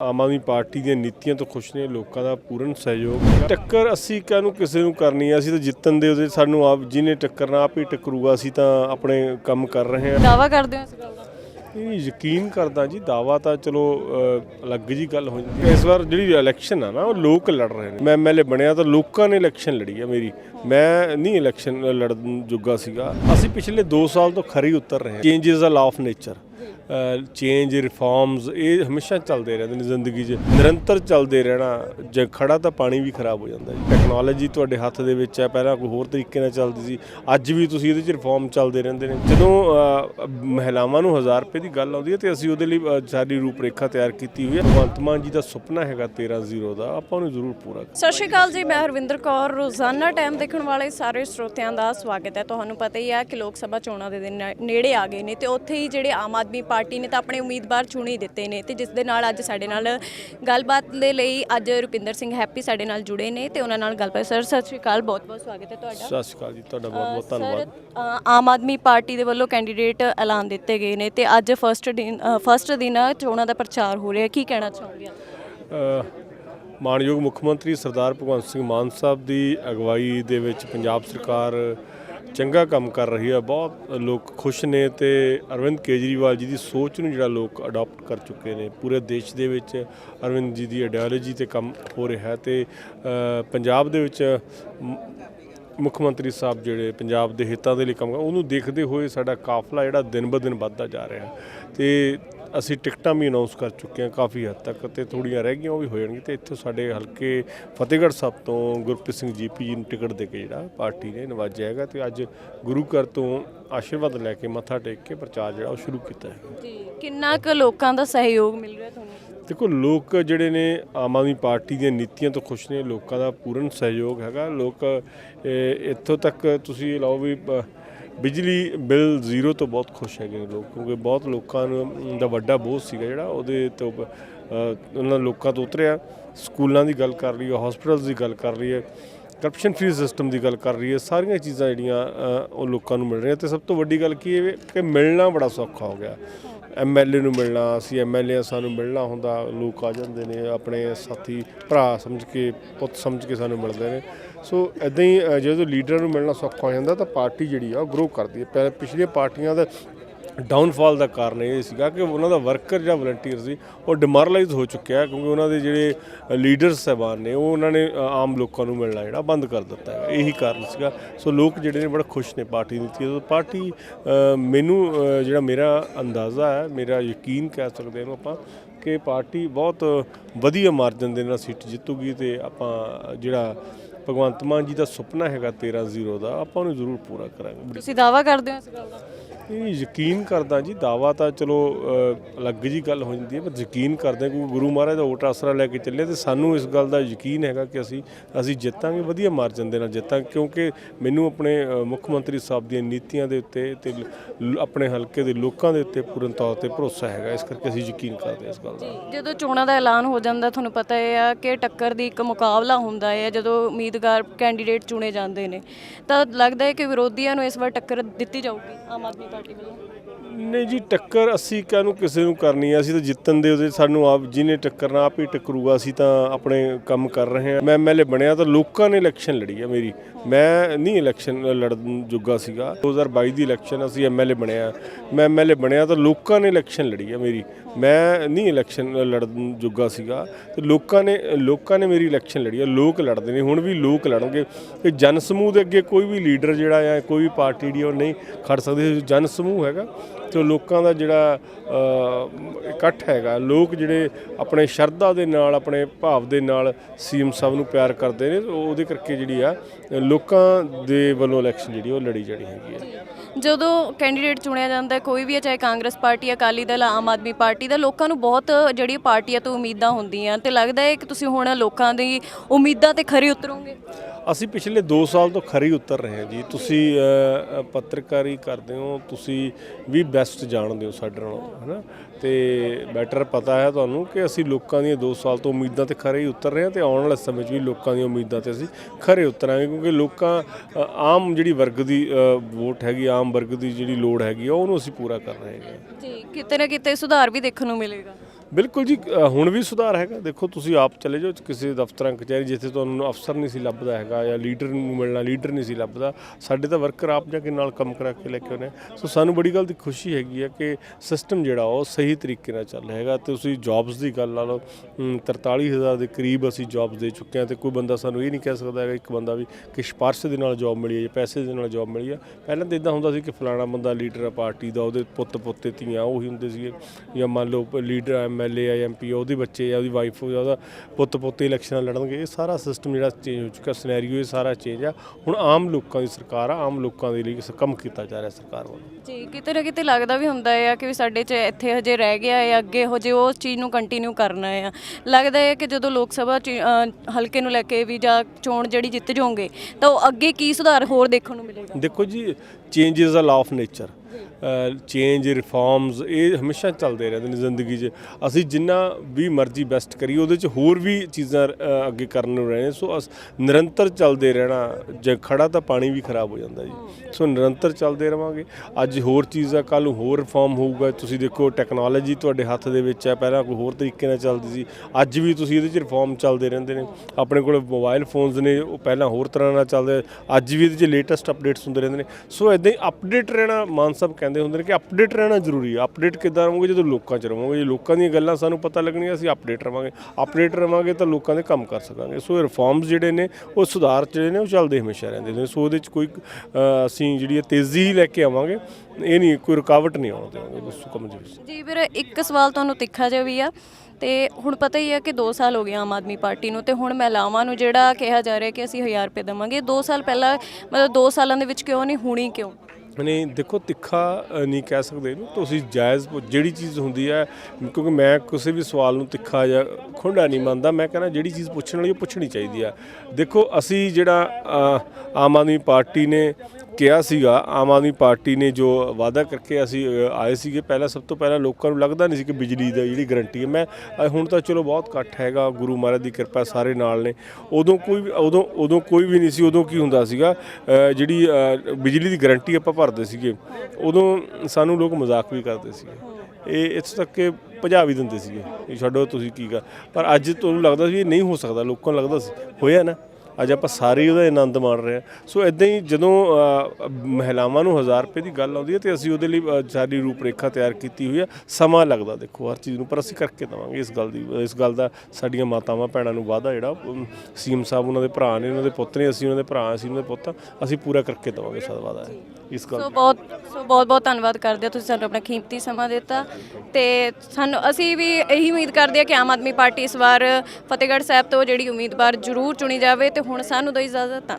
ਆਮ Aadmi party ਦੀਆਂ ਨੀਤੀਆਂ ਤੋਂ ਖੁਸ਼ ਨੇ ਲੋਕਾਂ ਦਾ ਪੂਰਨ ਸਹਿਯੋਗ। ਟੱਕਰ ਅਸੀਂ ਕਾਹਨੂੰ ਕਿਸੇ ਨੂੰ ਕਰਨੀ ਹੈ ਅਸੀਂ ਤਾਂ ਜਿੱਤਣ ਦੇ ਉਹਦੇ ਸਾਨੂੰ ਆਪ ਜਿਹਨੇ ਟੱਕਰਨਾ ਆਪ ਹੀ ਟੱਕਰੂਗਾ। ਅਸੀਂ ਤਾਂ ਆਪਣੇ ਕੰਮ ਕਰ ਰਹੇ ਹਾਂ। ਦਾਵਾ ਕਰਦੇ ਹੋ ਇਸ ਗੱਲ ਦਾ? ਇਹ ਯਕੀਨ ਕਰਦਾ ਜੀ ਦਾਵਾ ਤਾਂ ਚਲੋ ਅਲੱਗ ਜੀ ਗੱਲ ਹੋ ਜਾਂਦੀ ਹੈ। ਇਸ ਵਾਰ ਜਿਹੜੀ ਇਲੈਕਸ਼ਨ ਆ ਨਾ ਉਹ ਲੋਕ ਲੜ ਰਹੇ ਨੇ। ਮੈਂ ਐਮਐਲਏ ਬਣਿਆ ਤਾਂ ਲੋਕਾਂ ਨੇ ਇਲੈਕਸ਼ਨ ਲੜੀ ਆ ਮੇਰੀ। ਮੈਂ ਨਹੀਂ ਇਲੈਕਸ਼ਨ ਲੜਨ ਜੋਗਾ ਸੀਗਾ। ਅਸੀਂ ਪਿਛਲੇ 2 ਸਾਲ ਤੋਂ ਖਰੀ ਉਤਰ ਰਹੇ ਹਾਂ। Change is a law of nature change reforms ਇਹ ਹਮੇਸ਼ਾ ਚੱਲਦੇ ਰਹਿੰਦੇ ਨੇ ਜ਼ਿੰਦਗੀ 'ਚ। ਨਿਰੰਤਰ ਚੱਲਦੇ ਰਹਿਣਾ ਜੇ ਖੜਾ ਤਾਂ ਪਾਣੀ ਵੀ ਖਰਾਬ ਹੋ ਜਾਂਦਾ ਜੀ। ਟੈਕਨੋਲੋਜੀ ਤੁਹਾਡੇ ਹੱਥ ਦੇ ਵਿੱਚ ਹੈ ਪਹਿਲਾਂ ਕੋਈ ਹੋਰ ਤਰੀਕੇ ਨਾਲ ਚੱਲਦੀ ਸੀ ਅੱਜ ਵੀ ਤੁਸੀਂ ਇਹਦੇ 'ਚ ਰਿਫਾਰਮ ਚੱਲਦੇ ਰਹਿੰਦੇ ਨੇ। ਜਦੋਂ ਮਹਿਲਾਵਾਂ ਨੂੰ 1000 ਰੁਪਏ ਦੀ ਗੱਲ ਆਉਂਦੀ ਹੈ ਤੇ ਅਸੀਂ ਉਹਦੇ ਲਈ ਅ, ਸਾਰੀ ਰੂਪਰੇਖਾ ਤਿਆਰ ਕੀਤੀ ਹੋਈ ਹੈ। ਭਗਵੰਤ ਮਾਨ ਜੀ ਦਾ ਸੁਪਨਾ ਹੈਗਾ 13-0 ਦਾ ਆਪਾਂ ਉਹਨੂੰ ਜ਼ਰੂਰ ਪੂਰਾ ਸਤਿ ਸ਼੍ਰੀ ਅਕਾਲ ਜੀ ਮੈਂ ਹਰਵਿੰਦਰ ਕੌਰ। ਰੋਜ਼ਾਨਾ ਟਾਈਮ ਦੇਖਣ ਵਾਲੇ ਸਾਰੇ ਸਰੋਤਿਆਂ ਦਾ ਸਵਾਗਤ ਹੈ। ਤੁਹਾਨੂੰ ਪਤਾ ਹੀ ਹੈ ਕਿ ਲੋਕ ਸਭਾ ਚੋਣਾਂ ਦੇ ਦਿਨ ਨੇੜੇ ਆ ਗਏ ਨੇ ਤੇ ਉੱਥੇ ਹੀ ਜਿਹੜੇ ਆਮ ਆਦਮੀ ਪਾਰਟੀ ਨੇ ਤਾਂ ਆਪਣੇ ਉਮੀਦਵਾਰ ਚੁਣੇ ਹੀ ਦਿੱਤੇ ਨੇ ਤੇ ਜਿਸ ਦੇ ਨਾਲ ਅੱਜ ਸਾਡੇ ਨਾਲ ਗੱਲਬਾਤ ਦੇ ਲਈ ਅੱਜ ਰੁਪਿੰਦਰ ਸਿੰਘ ਹੈਪੀ ਸਾਡੇ ਨਾਲ ਜੁੜੇ ਨੇ ਤੇ ਉਹਨਾਂ ਨਾਲ ਗੱਲਬਾਤ। ਸਰ ਸਤਿ ਸ਼੍ਰੀ ਅਕਾਲ ਬਹੁਤ ਬਹੁਤ ਸਵਾਗਤ ਹੈ ਤੁਹਾਡਾ। ਸਤਿ ਸ਼੍ਰੀ ਅਕਾਲ ਜੀ ਤੁਹਾਡਾ ਬਹੁਤ ਬਹੁਤ ਧੰਨਵਾਦ। ਆਮ ਆਦਮੀ ਪਾਰਟੀ ਦੇ ਵੱਲੋਂ ਕੈਂਡੀਡੇਟ ਐਲਾਨ ਦਿੱਤੇ ਗਏ ਨੇ ਤੇ ਅੱਜ ਫਸਟ ਦਿਨ ਫਸਟ ਦਿਨ ਆ, ਚੋਣਾਂ ਦਾ ਪ੍ਰਚਾਰ ਹੋ ਰਿਹਾ ਕੀ ਕਹਿਣਾ ਚਾਹੋਗੇ? ਅ, ਮਾਣਯੋਗ ਮੁੱਖ ਮੰਤਰੀ ਸਰਦਾਰ ਭਗਵੰਤ ਸਿੰਘ ਮਾਨ ਸਾਹਿਬ ਦੀ ਅਗਵਾਈ ਦੇ ਵਿੱਚ ਪੰਜਾਬ ਸਰਕਾਰ ਚੰਗਾ ਕੰਮ ਕਰ ਰਹੀ ਹੈ ਬਹੁਤ ਲੋਕ ਖੁਸ਼ ਨੇ ਤੇ ਅਰਵਿੰਦ ਕੇਜਰੀਵਾਲ ਜੀ ਦੀ ਸੋਚ ਨੂੰ ਜਿਹੜਾ ਲੋਕ ਅਡਾਪਟ ਕਰ ਚੁੱਕੇ ਨੇ। ਪੂਰੇ ਦੇਸ਼ ਦੇ ਵਿੱਚ ਅਰਵਿੰਦ ਜੀ ਦੀ ਆਈਡੀਓਲੋਜੀ ਤੇ ਕੰਮ ਹੋ ਰਿਹਾ ਹੈ ਤੇ ਪੰਜਾਬ ਦੇ ਵਿੱਚ ਮੁੱਖ ਮੰਤਰੀ ਸਾਹਿਬ ਜਿਹੜੇ ਪੰਜਾਬ ਦੇ ਹਿੱਤਾਂ ਦੇ ਲਈ ਕੰਮ ਕਰ, ਉਹਨੂੰ ਦੇਖਦੇ ਹੋਏ ਸਾਡਾ ਕਾਫਲਾ ਜਿਹੜਾ ਦਿਨ ਬ ਦਿਨ ਵੱਧਦਾ ਜਾ ਰਿਹਾ। ਤੇ ਅਸੀਂ ਟਿਕਟਾਂ ਵੀ ਅਨਾਉਂਸ ਕਰ ਚੁੱਕੇ ਹਾਂ ਕਾਫੀ ਹੱਦ ਤੱਕ ਤੇ ਥੋੜੀਆਂ ਰਹਿ ਗਈਆਂ ਉਹ ਵੀ ਹੋ ਜਾਣਗੀਆਂ ਤੇ ਇੱਥੋਂ ਸਾਡੇ ਹਲਕੇ ਫਤਿਹਗੜ੍ਹ ਸਾਹਿਬ ਤੋਂ ਗੁਰਪ੍ਰੀਤ ਸਿੰਘ ਜੀਪੀ ਜੀ ਨੂੰ ਟਿਕਟ ਦੇ ਕੇ ਜਿਹੜਾ ਪਾਰਟੀ ਨੇ ਨਵਾਜਿਆ ਹੈਗਾ ਤੇ ਅੱਜ ਗੁਰੂ ਘਰ ਤੋਂ ਆਸ਼ੀਰਵਾਦ ਲੈ ਕੇ ਮੱਥਾ ਟੇਕ ਕੇ ਪ੍ਰਚਾਰ ਜਿਹੜਾ ਉਹ ਸ਼ੁਰੂ ਕੀਤਾ ਹੈ ਜੀ ਕਿੰਨਾ ਕੁ ਲੋਕਾਂ ਦਾ ਸਹਿਯੋਗ ਮਿਲ ਰਿਹਾ ਤੁਹਾਨੂੰ? ਦੇਖੋ ਲੋਕ ਜਿਹੜੇ ਨੇ ਆਮ ਆਦਮੀ ਪਾਰਟੀ ਦੀਆਂ ਨੀਤੀਆਂ ਤੋਂ ਖੁਸ਼ ਨੇ ਲੋਕਾਂ ਦਾ ਪੂਰਨ ਸਹਿਯੋਗ ਹੈਗਾ। ਲੋਕ ਇੱਥੋਂ ਤੱਕ ਤੁਸੀਂ ਲਾਓ ਵੀ ਬਿਜਲੀ ਬਿੱਲ ਜ਼ੀਰੋ ਤੋਂ ਬਹੁਤ ਖੁਸ਼ ਹੈਗੇ ਨੇ ਲੋਕ, ਕਿਉਂਕਿ ਬਹੁਤ ਲੋਕਾਂ ਨੂੰ ਦਾ ਵੱਡਾ ਬੋਝ ਸੀਗਾ ਜਿਹੜਾ ਉਹਦੇ ਤੋਂ ਉਹਨਾਂ ਲੋਕਾਂ ਤੋਂ ਉਤਰਿਆ। ਸਕੂਲਾਂ ਦੀ ਗੱਲ ਕਰ ਲਈ ਹੈ ਹਸਪੀਟਲਸ ਦੀ ਗੱਲ ਕਰ ਲਈ ਹੈ ਕਰਪਸ਼ਨ ਫ੍ਰੀ ਸਿਸਟਮ ਦੀ ਗੱਲ ਕਰ ਰਹੀ ਹੈ, ਸਾਰੀਆਂ ਚੀਜ਼ਾਂ ਜਿਹੜੀਆਂ ਉਹ ਲੋਕਾਂ ਨੂੰ ਮਿਲ ਰਹੀਆਂ ਤੇ ਸਭ ਤੋਂ ਵੱਡੀ ਗੱਲ ਕੀ ਹੈ ਕਿ ਮਿਲਣਾ ਬੜਾ ਸੌਖਾ ਹੋ ਗਿਆ। ਐਮਐਲਏ ਨੂੰ ਮਿਲਣਾ, ਅਸੀਂ ਐਮਐਲਏ ਸਾਨੂੰ ਮਿਲਣਾ ਹੁੰਦਾ, ਲੋਕ ਆ ਜਾਂਦੇ ਨੇ, ਆਪਣੇ ਸਾਥੀ, ਭਰਾ ਸਮਝ ਕੇ, ਪੁੱਤ ਸਮਝ ਕੇ ਸਾਨੂੰ ਮਿਲਦੇ ਨੇ। ਸੋ ਐਦਾਂ ਹੀ ਜਦੋਂ ਲੀਡਰਾਂ ਨੂੰ ਮਿਲਣਾ ਸੌਖਾ ਹੋ ਜਾਂਦਾ ਤਾਂ ਪਾਰਟੀ ਜਿਹੜੀ ਆ, ਉਹ ਗਰੋ ਕਰਦੀ ਹੈ। ਪਹਿ- ਪਿਛਲੀਆਂ ਪਾਰਟੀਆਂ ਦਾ ਡਾਊਨਫਾਲ ਦਾ ਕਾਰਨ ਇਹ ਸੀਗਾ ਕਿ ਉਹਨਾਂ ਦਾ ਵਰਕਰ ਜਾਂ ਵਲੰਟੀਅਰ ਸੀ, ਉਹ ਡਿਮੋਰਲਾਈਜ਼ ਹੋ ਚੁੱਕਿਆ ਕਿਉਂਕਿ ਉਹਨਾਂ ਦੇ ਜਿਹੜੇ ਲੀਡਰ ਸਹਿਬਾਨ ਨੇ, ਉਹ ਉਹਨਾਂ ਨੇ ਆਮ ਲੋਕਾਂ ਨੂੰ ਮਿਲਣਾ ਜਿਹੜਾ ਬੰਦ ਕਰ ਦਿੱਤਾ ਹੈ। ਇਹੀ ਕਾਰਨ ਸੀਗਾ। ਸੋ ਲੋਕ ਜਿਹੜੇ ਨੇ ਬੜਾ ਖੁਸ਼ ਨੇ ਪਾਰਟੀ ਦੀ ਨੀਤੀ ਤੋਂ ਪਾਰਟੀ ਮੈਨੂੰ ਜਿਹੜਾ ਮੇਰਾ ਅੰਦਾਜ਼ਾ ਹੈ, ਮੇਰਾ ਯਕੀਨ ਕਹਿ ਸਕਦੇ ਹਾਂ ਆਪਾਂ, ਕਿ ਪਾਰਟੀ ਬਹੁਤ ਵਧੀਆ ਮਾਰਜਨ ਦੇ ਨਾਲ ਸੀਟ ਜਿੱਤੂਗੀ ਤੇ ਆਪਾਂ ਜਿਹੜਾ ਭਗਵੰਤ ਮਾਨ ਜੀ ਦਾ ਸੁਪਨਾ ਹੈਗਾ 13-0 ਦਾ, ਆਪਾਂ ਉਹਨੂੰ ਜ਼ਰੂਰ ਪੂਰਾ ਕਰਾਂਗੇ। ਤੁਸੀਂ ਦਾਵਾ ਕਰਦੇ ਹੋ ਇਸ ਗੱਲ ਦਾ? ਇਹ ਯਕੀਨ ਕਰਦਾ ਜੀ, ਦਾਵਾ ਤਾਂ ਚਲੋ ਅਲੱਗ ਜੀ ਗੱਲ ਹੋ ਜਾਂਦੀ ਹੈ, ਪਰ ਯਕੀਨ ਕਰਦੇ ਕਿਉਂਕਿ ਗੁਰੂ ਮਹਾਰਾਜ ਦਾ ਓਟ ਆਸਰਾ ਲੈ ਕੇ ਚੱਲੇ ਤੇ ਸਾਨੂੰ ਇਸ ਗੱਲ ਦਾ ਯਕੀਨ ਹੈਗਾ ਕਿ ਅਸੀਂ ਅਸੀਂ ਜਿੱਤਾਂਗੇ, ਵਧੀਆ ਮਾਰਜਨ ਦੇ ਨਾਲ ਜਿੱਤਾਂ ਕਿਉਂਕਿ ਮੈਨੂੰ ਆਪਣੇ ਮੁੱਖ ਮੰਤਰੀ ਸਾਹਿਬ ਦੀਆਂ ਨੀਤੀਆਂ ਦੇ ਉੱਤੇ ਤੇ ਆਪਣੇ ਹਲਕੇ ਦੇ ਲੋਕਾਂ ਦੇ ਉੱਤੇ ਪੂਰਨ ਤੌਰ ਤੇ ਭਰੋਸਾ ਹੈਗਾ, ਇਸ ਕਰਕੇ ਅਸੀਂ ਯਕੀਨ ਕਰਦੇ ਹਾਂ ਇਸ ਗੱਲ ਦਾ। ਜਦੋਂ ਚੋਣਾਂ ਦਾ ਐਲਾਨ ਹੋ ਜਾਂਦਾ, ਤੁਹਾਨੂੰ ਪਤਾ ਹੈ ਆ ਕਿ ਟੱਕਰ ਦੀ ਇੱਕ ਮੁਕਾਬਲਾ ਹੁੰਦਾ ਹੈ, ਜਦੋਂ ਉਮੀਦਵਾਰ ਕੈਂਡੀਡੇਟ ਚੁਣੇ ਜਾਂਦੇ ਨੇ, ਤਾਂ ਲੱਗਦਾ ਹੈ ਕਿ ਵਿਰੋਧੀਆਂ ਨੂੰ ਇਸ ਵਾਰ ਟੱਕਰ ਦਿੱਤੀ ਜਾਊਗੀ, ਆਮ ਆਦਮੀ ਪਾਰਟੀ ਵੱਲੋਂ ਨਹੀਂ ਜੀ, ਟੱਕਰ ਅਸੀਂ ਕਾਹਨੂੰ ਕਿਸੇ ਨੂੰ ਕਰਨੀ ਹੈ ਅਸੀਂ ਤਾਂ ਜਿੱਤਣ ਦੇ ਉਹਦੇ ਸਾਨੂੰ ਆਪ ਜਿਹਨੇ ਟੱਕਰਨਾ ਆਪ ਹੀ ਟੱਕਰੂਗਾ, ਅਸੀਂ ਤਾਂ ਆਪਣੇ ਕੰਮ ਕਰ ਰਹੇ ਹਾਂ। ਮੈਂ ਐਮਐਲਏ ਬਣਿਆ ਤਾਂ ਲੋਕਾਂ ਨੇ ਇਲੈਕਸ਼ਨ ਲੜੀ ਆ ਮੇਰੀ। ਮੈਂ ਨਹੀਂ ਇਲੈਕਸ਼ਨ ਲੜਨ ਜੋਗਾ ਸੀਗਾ। 2022 ਦੀ ਇਲੈਕਸ਼ਨ ਅਸੀਂ ਐਮਐਲਏ ਬਣਿਆ। ਮੈਂ ਐਮਐਲਏ ਬਣਿਆ ਤਾਂ ਲੋਕਾਂ ਨੇ ਇਲੈਕਸ਼ਨ ਲੜੀ ਆ ਮੇਰੀ। ਮੈਂ ਨਹੀਂ ਇਲੈਕਸ਼ਨ ਲੜਨ ਜੋਗਾ ਸੀਗਾ। ਤੇ ਲੋਕਾਂ ਨੇ ਲੋਕਾਂ ਨੇ ਮੇਰੀ ਇਲੈਕਸ਼ਨ ਲੜੀ ਆ। ਲੋਕ ਲੜਦੇ ਨੇ, ਹੁਣ ਵੀ ਲੋਕ ਲੜਨਗੇ। ਇਹ ਜਨ ਸਮੂਹ ਦੇ ਅੱਗੇ ਕੋਈ ਵੀ ਲੀਡਰ ਜਿਹੜਾ ਆ, ਕੋਈ ਵੀ ਪਾਰਟੀ ਜਿਹੜੀ ਉਹ ਨਹੀਂ ਖੜ ਸਕਦੇ। ਜਨ ਸਮੂਹ ਹੈਗਾ। ਤੇ ਲੋਕਾਂ ਦਾ ਜਿਹੜਾ ਇਕੱਠ ਹੈਗਾ, ਲੋਕ ਜਿਹੜੇ ਆਪਣੇ ਸ਼ਰਧਾ ਦੇ ਨਾਲ, ਆਪਣੇ ਭਾਵ ਦੇ ਨਾਲ ਸੀਐਮ ਸਾਹਿਬ ਨੂੰ ਪਿਆਰ ਕਰਦੇ ਨੇ ਉਹਦੇ ਕਰਕੇ ਜਿਹੜੀ ਆ, ਲੋਕਾਂ ਦੇ ਵੱਲੋਂ ਇਲੈਕਸ਼ਨ ਜਿਹੜੀ ਉਹ ਲੜੀ ਜਾਣੀ ਹੈਗੀ ਹੈ ਜਦੋਂ ਕੈਂਡੀਡੇਟ ਚੁਣਿਆ ਜਾਂਦਾ ਹੈ, ਕੋਈ ਵੀ ਹੈ ਚਾਹੇ ਕਾਂਗਰਸ ਪਾਰਟੀ, ਅਕਾਲੀ ਦਲ, ਆਮ ਆਦਮੀ ਪਾਰਟੀ ਦਾ ਲੋਕਾਂ ਨੂੰ ਬਹੁਤ ਜਿਹੜੀ ਪਾਰਟੀਆਂ ਤੋਂ ਉਮੀਦਾਂ ਹੁੰਦੀਆਂ ਤੇ ਲੱਗਦਾ ਹੈ ਕਿ ਤੁਸੀਂ ਹੁਣ ਲੋਕਾਂ ਦੀ ਉਮੀਦਾਂ ਤੇ ਖਰੇ ਉਤਰੋਗੇ? ਅਸੀਂ ਪਿਛਲੇ 2 ਸਾਲ ਤੋਂ ਖਰੀ ਉਤਰ ਰਹੇ ਹਾਂ ਜੀ। ਤੁਸੀਂ ਪੱਤਰਕਾਰੀ ਕਰਦੇ ਹੋ ਤੁਸੀਂ ਵੀ ਬੈਸਟ ਜਾਣਦੇ ਹੋ ਸਾਡੇ ਨਾਲੋਂ ਹਨਾ? ਤੇ ਬੈਟਰ ਪਤਾ ਹੈ ਤੁਹਾਨੂੰ ਕਿ ਅਸੀਂ ਲੋਕਾਂ ਦੀਆਂ 2 ਸਾਲ ਤੋਂ ਉਮੀਦਾਂ ਤੇ ਖਰੇ ਹੀ ਉਤਰ ਰਹੇ ਹਾਂ ਤੇ ਆਉਣ ਵਾਲੇ ਸਮੇਂ 'ਚ ਵੀ ਲੋਕਾਂ ਦੀਆਂ ਉਮੀਦਾਂ ਤੇ ਅਸੀਂ ਖਰੇ ਉਤਰਾਂਗੇ ਕਿਉਂਕਿ ਲੋਕਾਂ ਆਮ ਜਿਹੜੀ ਵਰਗ ਦੀ ਵੋਟ ਹੈਗੀ ਆਮ ਵਰਗ ਦੀ ਜਿਹੜੀ ਲੋੜ ਹੈਗੀ ਆ, ਉਹਨੂੰ ਅਸੀਂ ਪੂਰਾ ਕਰ ਰਹੇ ਹਾਂ। ਜੀ ਕਿਤੇ ਨਾ ਕਿਤੇ ਸੁਧਾਰ ਵੀ ਦੇਖਣ ਨੂੰ ਮਿਲੇਗਾ। ਬਿਲਕੁਲ ਜੀ ਹੁਣ ਵੀ ਸੁਧਾਰ ਹੈਗਾ। ਦੇਖੋ ਤੁਸੀਂ ਆਪ ਚਲੇ ਜਾਓ ਕਿਸੇ ਦਫ਼ਤਰਾਂ ਕਚਹਿਰੀ ਜਿੱਥੇ ਤੁਹਾਨੂੰ ਅਫਸਰ ਨਹੀਂ ਸੀ ਲੱਭਦਾ ਹੈਗਾ ਜਾਂ ਲੀਡਰ ਨੂੰ ਮਿਲਣਾ ਲੀਡਰ ਨਹੀਂ ਸੀ ਲੱਭਦਾ ਸਾਡੇ ਤਾਂ ਵਰਕਰ ਆਪ ਜਾ ਕੇ ਨਾਲ ਕੰਮ ਕਰਾ ਕੇ ਲੈ ਕੇ ਆਉਂਦੇ ਆ। ਸੋ ਸਾਨੂੰ ਬੜੀ ਗੱਲ ਦੀ ਖੁਸ਼ੀ ਹੈਗੀ ਹੈ ਕਿ ਸਿਸਟਮ ਜਿਹੜਾ ਉਹ ਸਹੀ ਤਰੀਕੇ ਨਾਲ ਚੱਲ ਰਿਹਾ ਹੈਗਾ ਤੇ ਤੁਸੀਂ ਜੌਬਸ ਦੀ ਗੱਲ ਲਾ ਲਓ ਅਮ, 43000 ਦੇ ਕਰੀਬ ਅਸੀਂ ਜੌਬਸ ਦੇ ਚੁੱਕੇ ਹਾਂ ਤੇ ਕੋਈ ਬੰਦਾ ਸਾਨੂੰ ਇਹ ਨਹੀਂ ਕਹਿ ਸਕਦਾ ਹੈਗਾ ਇੱਕ ਬੰਦਾ ਵੀ ਕਿ ਸਿਫਾਰਸ਼ ਦੇ ਨਾਲ ਜੌਬ ਮਿਲੀ ਹੈ ਜਾਂ ਪੈਸੇ ਦੇ ਨਾਲ ਜੌਬ ਮਿਲੀ ਹੈ। ਪਹਿਲਾਂ ਤਾਂ ਇਦਾਂ ਹੁੰਦਾ ਸੀ ਕਿ ਫਲਾਣਾ ਬੰਦਾ ਲੀਡਰ ਆ ਪਾਰਟੀ ਦਾ ਉਹਦੇ ਪੁੱਤ ਪੁੱਤੇ ਧੀਆਂ ਉਹੀ ਹੁੰਦੇ ਸੀਗੇ। ਜਾਂ ਮੰਨ ਲਓ ਲੀਡਰ ਐਮਐਲਏ ਆ ਐਮਪੀ ਉਹਦੇ ਬੱਚੇ ਆ ਉਹਦੀ ਵਾਈਫ ਉਹਦਾ ਪੁੱਤ ਪੋਤੇ ਇਲੈਕਸ਼ਨਾਂ ਲੜਨਗੇ। ਇਹ ਸਾਰਾ ਸਿਸਟਮ ਜਿਹੜਾ ਚੇਂਜ ਹੋ ਚੁੱਕਾ ਸਿਨੈਰੀਓ ਇਹ ਸਾਰਾ ਚੇਂਜ ਆ। ਹੁਣ ਆਮ ਲੋਕਾਂ ਦੀ ਸਰਕਾਰ ਆ ਆਮ ਲੋਕਾਂ ਦੇ ਲਈ ਕੰਮ ਕੀਤਾ ਜਾ ਰਿਹਾ ਸਰਕਾਰ ਵੱਲੋਂ। ਜੀ ਕਿਤੇ ਨਾ ਕਿਤੇ ਲੱਗਦਾ ਵੀ ਹੁੰਦਾ ਹੈ ਕਿ ਵੀ ਸਾਡੇ 'ਚ ਇੱਥੇ ਹਜੇ ਰਹਿ ਗਿਆ ਹੈ ਅੱਗੇ ਹੋ ਜੇ ਉਸ ਚੀਜ਼ ਨੂੰ ਕੰਟੀਨਿਊ ਕਰਨਾ ਹੈ ਲੱਗਦਾ ਹੈ ਕਿ ਜਦੋਂ ਲੋਕ ਸਭਾ ਹਲਕੇ ਨੂੰ ਲੈ ਕੇ ਵੀ ਜਾਂ ਚੋਣ ਜਿਹੜੀ ਜਿੱਤ ਜਾਓਗੇ ਤਾਂ ਉਹ ਅੱਗੇ ਕੀ ਸੁਧਾਰ ਹੋਰ ਦੇਖਣ ਨੂੰ ਮਿਲੇਗਾ? ਦੇਖੋ ਜੀ change is a law of nature change reforms ਇਹ ਹਮੇਸ਼ਾ ਚੱਲਦੇ ਰਹਿੰਦੇ ਨੇ ਜ਼ਿੰਦਗੀ 'ਚ। ਅਸੀਂ ਜਿੰਨਾ ਵੀ ਮਰਜ਼ੀ ਬੈਸਟ ਕਰੀਏ, ਉਹਦੇ 'ਚ ਹੋਰ ਵੀ ਚੀਜ਼ਾਂ ਅੱਗੇ ਕਰਨ ਨੂੰ ਰਹੇ ਸੋ ਅਸ ਨਿਰੰਤਰ ਚੱਲਦੇ ਰਹਿਣਾ, ਜੇ ਖੜਾ ਤਾਂ ਪਾਣੀ ਵੀ ਖਰਾਬ ਹੋ ਜਾਂਦਾ ਜੀ। ਸੋ ਨਿਰੰਤਰ ਚੱਲਦੇ ਰਵਾਂਗੇ। ਅੱਜ ਹੋਰ ਚੀਜ਼ਾਂ ਆ ਕੱਲ ਨੂੰ ਹੋਰ ਰਿਫਾਰਮ ਹੋਊਗਾ। ਤੁਸੀਂ ਦੇਖੋ ਟੈਕਨੋਲੋਜੀ ਤੁਹਾਡੇ ਹੱਥ ਦੇ ਵਿੱਚ ਹੈ ਪਹਿਲਾਂ ਕੋਈ ਹੋਰ ਤਰੀਕੇ ਨਾਲ ਚੱਲਦੀ ਸੀ। ਅੱਜ ਵੀ ਤੁਸੀਂ ਇਹਦੇ 'ਚ ਰਿਫਾਰਮ ਚੱਲਦੇ ਰਹਿੰਦੇ ਨੇ। ਆਪਣੇ ਕੋਲ ਮੋਬਾਈਲ ਫੋਨਸ ਨੇ, ਉਹ ਪਹਿਲਾਂ ਹੋਰ ਤਰ੍ਹਾਂ ਨਾਲ ਚੱਲਦੇ। ਅੱਜ ਵੀ ਇਹਦੇ 'ਚ ਲੇਟੈਸਟ ਅਪਡੇਟਸ ਹੁੰਦੇ ਰਹਿੰਦੇ ਨੇ। ਸੋ ਇਦਾਂ ਹੀ ਅਪਡੇਟ ਰਹਿਣਾ ਮਾਨ ਸਾਹਿਬ ਕਹਿੰਦੇ ਹੁੰਦੇ ਨੇ ਕਿ ਅਪਡੇਟ ਰਹਿਣਾ ਜ਼ਰੂਰੀ ਹੈ। ਅਪਡੇਟ ਕਿੱਦਾਂ ਰਹੋਗੇ? ਜਦੋਂ ਲੋਕਾਂ 'ਚ ਰਹੋਗੇ। ਜੇ ਲੋਕਾਂ ਦੀਆਂ ਗੱਲਾਂ ਸਾਨੂੰ ਪਤਾ ਲੱਗਣੀਆਂ, ਅਸੀਂ ਅਪਡੇਟ ਰਵਾਂਗੇ। ਅਪਡੇਟ ਰਵਾਂਗੇ ਤਾਂ ਲੋਕਾਂ ਦੇ ਕੰਮ ਕਰ ਸਕਾਂਗੇ। ਸੋ ਇਹ ਰਿਫਾਰਮਸ ਜਿਹੜੇ ਨੇ, ਉਹ ਸੁਧਾਰ ਜਿਹੜੇ ਨੇ, ਉਹ ਚੱਲਦੇ ਹਮੇਸ਼ਾ ਰਹਿੰਦੇ ਨੇ। ਸੋ ਉਹਦੇ 'ਚ ਕੋਈ ਅਸੀਂ ਜਿਹੜੀ ਹੈ ਤੇਜ਼ੀ ਹੀ ਲੈ ਕੇ ਆਵਾਂਗੇ, ਇਹ ਨਹੀਂ, ਕੋਈ ਰੁਕਾਵਟ ਨਹੀਂ ਆਉਣ ਦੇਵਾਂਗੇ। ਉਸ ਕੰਮ ਜੀ ਫਿਰ ਇੱਕ ਸਵਾਲ ਤੁਹਾਨੂੰ ਤਿੱਖਾ ਜਿਹਾ ਵੀ ਆ। ਤੇ ਹੁਣ ਪਤਾ ਹੀ ਆ ਕਿ 2 ਸਾਲ ਹੋ ਗਏ ਆਮ ਆਦਮੀ ਪਾਰਟੀ ਨੂੰ, ਤੇ ਹੁਣ ਮਹਿਲਾਵਾਂ ਨੂੰ ਜਿਹੜਾ ਕਿਹਾ ਜਾ ਰਿਹਾ ਕਿ ਅਸੀਂ 1000 ਰੁਪਏ ਦੇਵਾਂਗੇ। 2 ਸਾਲ ਪਹਿਲਾਂ, ਮਤਲਬ 2 ਸਾਲਾਂ ਦੇ ਵਿੱਚ ਕਿਉਂ ਨਹੀਂ, ਹੋਣੀ ਕਿਉਂ? ਨਹੀਂ, ਦੇਖੋ ਤਿੱਖਾ ਨਹੀਂ ਕਹਿ ਸਕਦੇ ਇਹਨੂੰ। ਤੁਸੀਂ ਜਾਇਜ਼ ਜਿਹੜੀ ਚੀਜ਼ ਹੁੰਦੀ ਹੈ, ਕਿਉਂਕਿ ਮੈਂ ਕਿਸੇ ਵੀ ਸਵਾਲ ਨੂੰ ਤਿੱਖਾ ਜਾਂ ਖੁੰਡਾ ਨਹੀਂ ਮੰਨਦਾ, ਮੈਂ ਕਹਿੰਦਾ ਜਿਹੜੀ ਚੀਜ਼ ਪੁੱਛਣ ਵਾਲੀ ਉਹ ਪੁੱਛਣੀ ਚਾਹੀਦੀ ਆ ਦੇਖੋ, ਅਸੀਂ ਜਿਹੜਾ ਆਮ ਆਦਮੀ ਪਾਰਟੀ ਨੇ ਕਿਹਾ ਸੀਗਾ, ਆਮ ਆਦਮੀ ਪਾਰਟੀ ਨੇ ਜੋ ਵਾਅਦਾ ਕਰਕੇ ਅਸੀਂ ਆਏ ਸੀਗੇ, ਪਹਿਲਾਂ ਸਭ ਤੋਂ ਪਹਿਲਾਂ ਲੋਕਾਂ ਨੂੰ ਲੱਗਦਾ ਨਹੀਂ ਸੀ ਕਿ ਬਿਜਲੀ ਦਾ ਜਿਹੜੀ ਗਰੰਟੀ ਹੈ। ਮੈਂ ਹੁਣ ਤਾਂ ਚਲੋ ਬਹੁਤ ਇਕੱਠ ਹੈਗਾ, ਗੁਰੂ ਮਹਾਰਾਜ ਦੀ ਕਿਰਪਾ ਸਾਰੇ ਨਾਲ ਨੇ। ਉਦੋਂ ਕੋਈ ਵੀ, ਉਦੋਂ ਉਦੋਂ ਕੋਈ ਵੀ ਨਹੀਂ ਸੀ, ਉਦੋਂ ਕੀ ਹੁੰਦਾ ਸੀਗਾ ਜਿਹੜੀ ਬਿਜਲੀ ਦੀ ਗਰੰਟੀ ਆਪਾਂ ਭਰਦੇ ਸੀਗੇ, ਉਦੋਂ ਸਾਨੂੰ ਲੋਕ ਮਜ਼ਾਕ ਵੀ ਕਰਦੇ ਸੀਗੇ। ਇਹ ਇੱਥੋਂ ਤੱਕ ਕਿ ਭਜਾ ਵੀ ਦਿੰਦੇ ਸੀਗੇ ਛੱਡੋ ਤੁਸੀਂ ਕੀ ਕਰ। ਪਰ ਅੱਜ ਤੁਹਾਨੂੰ ਲੱਗਦਾ ਸੀ ਇਹ ਨਹੀਂ ਹੋ ਸਕਦਾ, ਲੋਕਾਂ ਨੂੰ ਲੱਗਦਾ ਸੀ, ਹੋਇਆ ਨਾ। ਅੱਜ ਆਪਾਂ ਸਾਰੇ ਉਹਦਾ ਆਨੰਦ ਮਾਣ ਰਹੇ ਹਾਂ। ਸੋ ਇਦਾਂ ਹੀ ਜਦੋਂ ਮਹਿਲਾਵਾਂ ਨੂੰ 1000 ਰੁਪਏ ਦੀ ਗੱਲ ਆਉਂਦੀ ਹੈ ਤੇ ਅਸੀਂ ਉਹਦੇ ਲਈ ਸਾਰੀ ਰੂਪਰੇਖਾ ਤਿਆਰ ਕੀਤੀ ਹੋਈ ਹੈ। ਸਮਾਂ ਲੱਗਦਾ ਦੇਖੋ ਹਰ ਚੀਜ਼ ਨੂੰ ਪਰ ਅਸੀਂ ਕਰਕੇ ਦੇਵਾਂਗੇ ਇਸ ਗੱਲ ਦੀ ਇਸ ਗੱਲ ਦਾ ਸਾਡੀਆਂ ਮਾਤਾਵਾਂ ਭੈਣਾਂ ਨੂੰ ਵਾਅਦਾ ਜਿਹੜਾ ਸੀਐਮ ਸਾਹਿਬ ਉਹਨਾਂ ਦੇ ਭਰਾ ਨੇ ਉਹਨਾਂ ਦੇ ਪੁੱਤ ਨੇ ਅਸੀਂ ਉਹਨਾਂ ਦੇ ਭਰਾ ਅਸੀਂ ਉਹਨਾਂ ਦੇ ਪੁੱਤ ਅਸੀਂ ਪੂਰਾ ਕਰਕੇ ਦੇਵਾਂਗੇ ਸਾਡਾ ਵਾਅਦਾ ਹੈ। ਇਸ ਗੱਲ ਸੋ ਬਹੁਤ ਸੋ ਬਹੁਤ ਬਹੁਤ ਧੰਨਵਾਦ ਕਰਦੇ ਹਾਂ ਤੁਸੀਂ ਸਾਨੂੰ ਆਪਣਾ ਕੀਮਤੀ ਸਮਾਂ ਦਿੱਤਾ ਤੇ ਸਾਨੂੰ ਅਸੀਂ ਵੀ ਇਹੀ ਉਮੀਦ ਕਰਦੇ ਹਾਂ ਕਿ ਆਮ ਆਦਮੀ ਪਾਰਟੀ ਇਸ ਵਾਰ ਫਤਿਹਗੜ੍ਹ ਸਾਹਿਬ ਤੋਂ ਜਿਹੜੀ ਉਮੀਦਵਾਰ ਜ਼ਰੂਰ ਚੁਣੀ ਜਾਵੇ ਤੇ ਹੁਣ ਸਾਨੂੰ ਦੋ ਇਜਾਜ਼ਤ ਤਾਂ